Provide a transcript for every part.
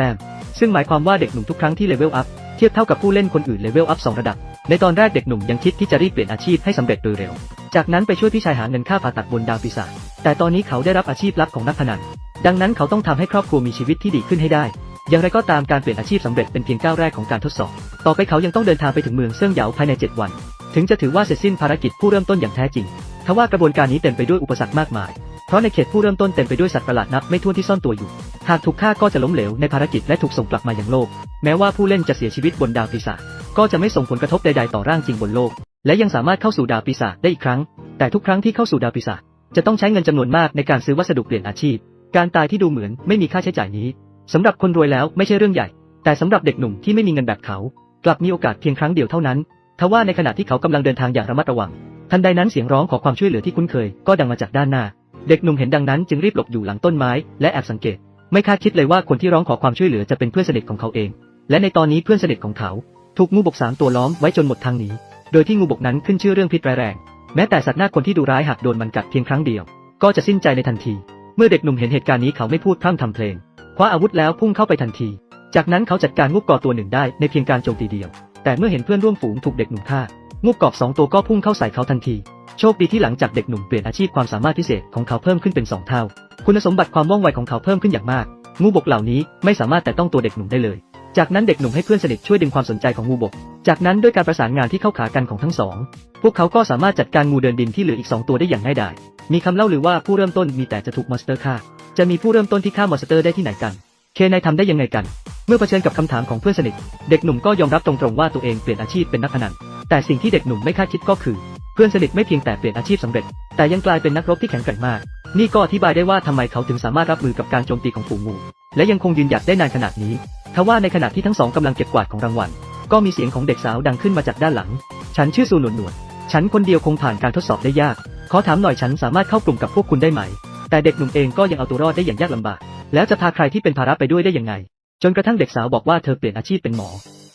แต้ม ซึ่งหมายความว่าเด็กหนุ่มทุกครั้งที่เลเวลอัพเทียบเท่ากับผู้เล่นคนอื่นเลเวลอัพสองระดับ ในตอนแรกเด็กหนุ่มยังคิดที่จะรีบเปลี่ยนอาชีพให้สำเร็จโดยเร็ว จากนั้นไปช่วยพี่ชายหาเงินค่าผ่าตัดบนดาวปีศาจแต่ตอนนี้เขาได้รับอาชีพลับของนักพนัน ดังนั้นเขาต้องทำให้ครอบครัวมีชีวิตที่ดีขึ้นให้ได้ อย่างไรก็ตามการเปลี่ยนอาชีพสำเร็จเป็นเพียงก้าวแรกของการทดสอบ ต่อไปเขายังต้องเดินทางไปถึงเมืองเซิ่งเหยาภายใน 7 วัน ถึงจะถือว่าเสร็จสิ้นภารกิจผู้เริ่มต้นอย่างแท้จริง ทว่ากระบวนการนี้เต็มไปด้วยอุปสรรคมากมาย เพราะในเขตผู้เริ่มต้นเต็มไปด้วยสัตว์ประหลาดนับไม่ถ้วนที่ซ่อนตัวอยู่ หากถูกฆ่าก็จะล้มเหลวในภารกิจและถูกส่งกลับมายังโลก แม้ว่าผู้เล่นจะเสียชีวิตบนดาวปีศาจก็จะไม่ส่งผลกระทบใดๆต่อร่างจริงบนโลก และยังสามารถเข้าสู่ดาวปีศาจได้อีกครั้ง แต่ทุกครั้งที่เข้าสู่ดาวปีศาจจะต้องใช้เงินจำนวนมากในการซื้อวัสดุเปลี่ยนอาชีพ การตายที่ดูเหมือนไม่มีค่าใช้จ่ายนี้สำหรับคนรวยแล้วไม่ใช่เรื่องใหญ่ แต่สำหรับเด็กหนุ่มที่ไม่มีเงินแบบเขา กลับมีโอกาสเพียงครั้งเดียวเท่านั้นทว่าในขณะที่เขากำลังเดินทางอย่างระมัดระวัง ทันใดนั้นเสียงร้องขอความช่วยเหลือที่คุ้นเคย ก็ดังมาจากด้านหน้า เด็กหนุ่มเห็นดังนั้นจึงรีบหลบอยู่หลังต้นไม้และแอบสังเกต ไม่คาดคิดเลยว่าคนที่ร้องขอความช่วยเหลือจะเป็นเพื่อนสนิทของเขาเอง และในตอนนี้เพื่อนสนิทของเขา ถูกงูบกสามตัวล้อมไว้จนหมดทางหนี โดยที่งูบกนั้นขึ้นชื่อเรื่องพิษร้ายแรง แม้แต่สัตว์หน้าคนที่ดูร้ายหากโดนมันกัดเพียงครั้งเดียว ก็จะสิ้นใจในทันที เมื่อเด็กหนุ่มเห็นเหตุการณ์นี้เขาไม่พูดพร่ำทำเพลง คว้าอาวุธแล้วพุ่งเข้าไปทันที จากนั้นเขาจัดการงูกอตัวหนึ่งได้ในเพียงการโจมตีเดียว แต่เมื่อเห็นเพื่อนร่วมฝูงถูกเด็กหนุ่มฆ่างูกอบสองตัวก็พุ่งเข้าใส่เขาทันที โชคดีที่หลังจากเด็กหนุ่มเปลี่ยนอาชีพความสามารถพิเศษของเขาเพิ่มขึ้นเป็นสองเท่า คุณสมบัติความว่องไวของเขาเพิ่มขึ้นอย่างมาก งูบกเหล่านี้ไม่สามารถแต่ต้องตัวเด็กหนุ่มได้เลย จากนั้นเด็กหนุ่มให้เพื่อนสนิทช่วยดึงความสนใจของงูบก จากนั้นด้วยการประสานงานที่เข้าขากันของทั้งสอง พวกเขาก็สามารถจัดการงูเดินดินที่เหลืออีกสองตัวได้อย่างง่ายดาย มีคำเล่าหรือว่าผู้เริ่มต้นมีแต่จะถูกมอนสเตอร์ฆ่า จะมีผู้เริ่มต้นที่ฆ่ามอนสเตอร์ได้ที่ไหนกัน เคนายทำได้ยังไงกัน เมื่อเผชิญกับคำถามของเพื่อนสนิท เด็กหนุ่มก็ยอมรับตรงๆว่าตัวเองเปลี่ยนอาชีพเป็นนักพนัน แต่สิ่งที่เด็กหนุ่มไม่คาดคิดก็คือ เพื่อนสนิทไม่เพียงแต่เปลี่ยนอาชีพสำเร็จ แต่ยังกลายเป็นนักรบที่แข็งแกร่งมาก นี่ก็อธิบายได้ว่าทำไมเขาถึงสามารถรับมือกับการโจมตีของฝูงงูและยังคงยืนหยัดได้นานขนาดนี้ ทว่าในขณะที่ทั้งสองกำลังเก็บกวาดของรางวัล ก็มีเสียงของเด็กสาวดังขึ้นมาจากด้านหลัง ฉันชื่อซูหนวดหนวด ฉันคนเดียวคงผ่านการทดสอบได้ยาก ขอถามหน่อยฉันสามารถเข้ากลุ่มกับพวกคุณได้ไหม แต่เด็กหนุ่มเองก็ยังเอาตัวรอดได้อย่างยากลำบาก แล้วจะพาใครที่เป็นภาระไปด้วยได้ยังไง จนกระทั่งเด็กสาวบอกว่าเธอเปลี่ยนอาชีพเป็นหมอ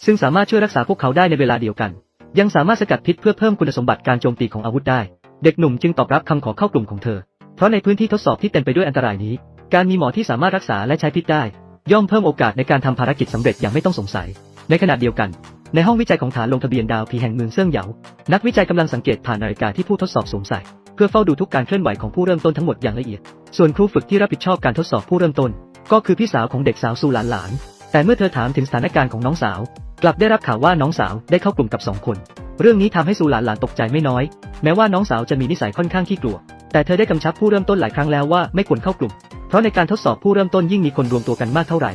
ซึ่งสามารถช่วยรักษาพวกเขาได้ในเวลาเดียวกัน ยังสามารถสกัดพิษเพื่อเพิ่มคุณสมบัติการโจมตีของอาวุธได้ เด็กหนุ่มจึงตอบรับคำขอเข้ากลุ่มของเธอ เพราะในพื้นที่ทดสอบที่เต็มไปด้วยอันตรายนี้ การมีหมอที่สามารถรักษาและใช้พิษได้ ย่อมเพิ่มโอกาสในการทำภารกิจสำเร็จอย่างไม่ต้องสงสัย ในขณะเดียวกัน ในห้องวิจัยของฐานลงทะเบียนดาวพีแห่งเมืองเซิ่งเหยา นักวิจัยกำลังสังเกตผ่านนาฬิกาที่ผู้ทดสอบสวมใส่ เพื่อเฝ้าดูทุกการเคลื่อนไหวของผู้เริ่มต้นทั้งหมดอย่างละเอียด ส่วนครูฝึกที่รับผิดชอบการทดสอบผู้เริ่มต้น ก็คือพี่สาวของเด็กสาวซูหลานหลาน แต่เมื่อเธอถามถึงสถานการณ์ของน้องสาว กลับได้รับข่าวว่าน้องสาวได้เข้ากลุ่มกับสองคน เรื่องนี้ทำให้ซูหลานหลานตกใจไม่น้อย แม้ว่าน้องสาวจะมีนิสัยค่อนข้างขี้กลัว แต่เธอได้กำชับผู้เริ่มต้นหลายครั้งแล้วว่าไม่ควรเข้ากลุ่ม เพราะในการทดสอบผู้เริ่มต้นยิ่งมีคนรวมตัวกันมากเท่าไหร่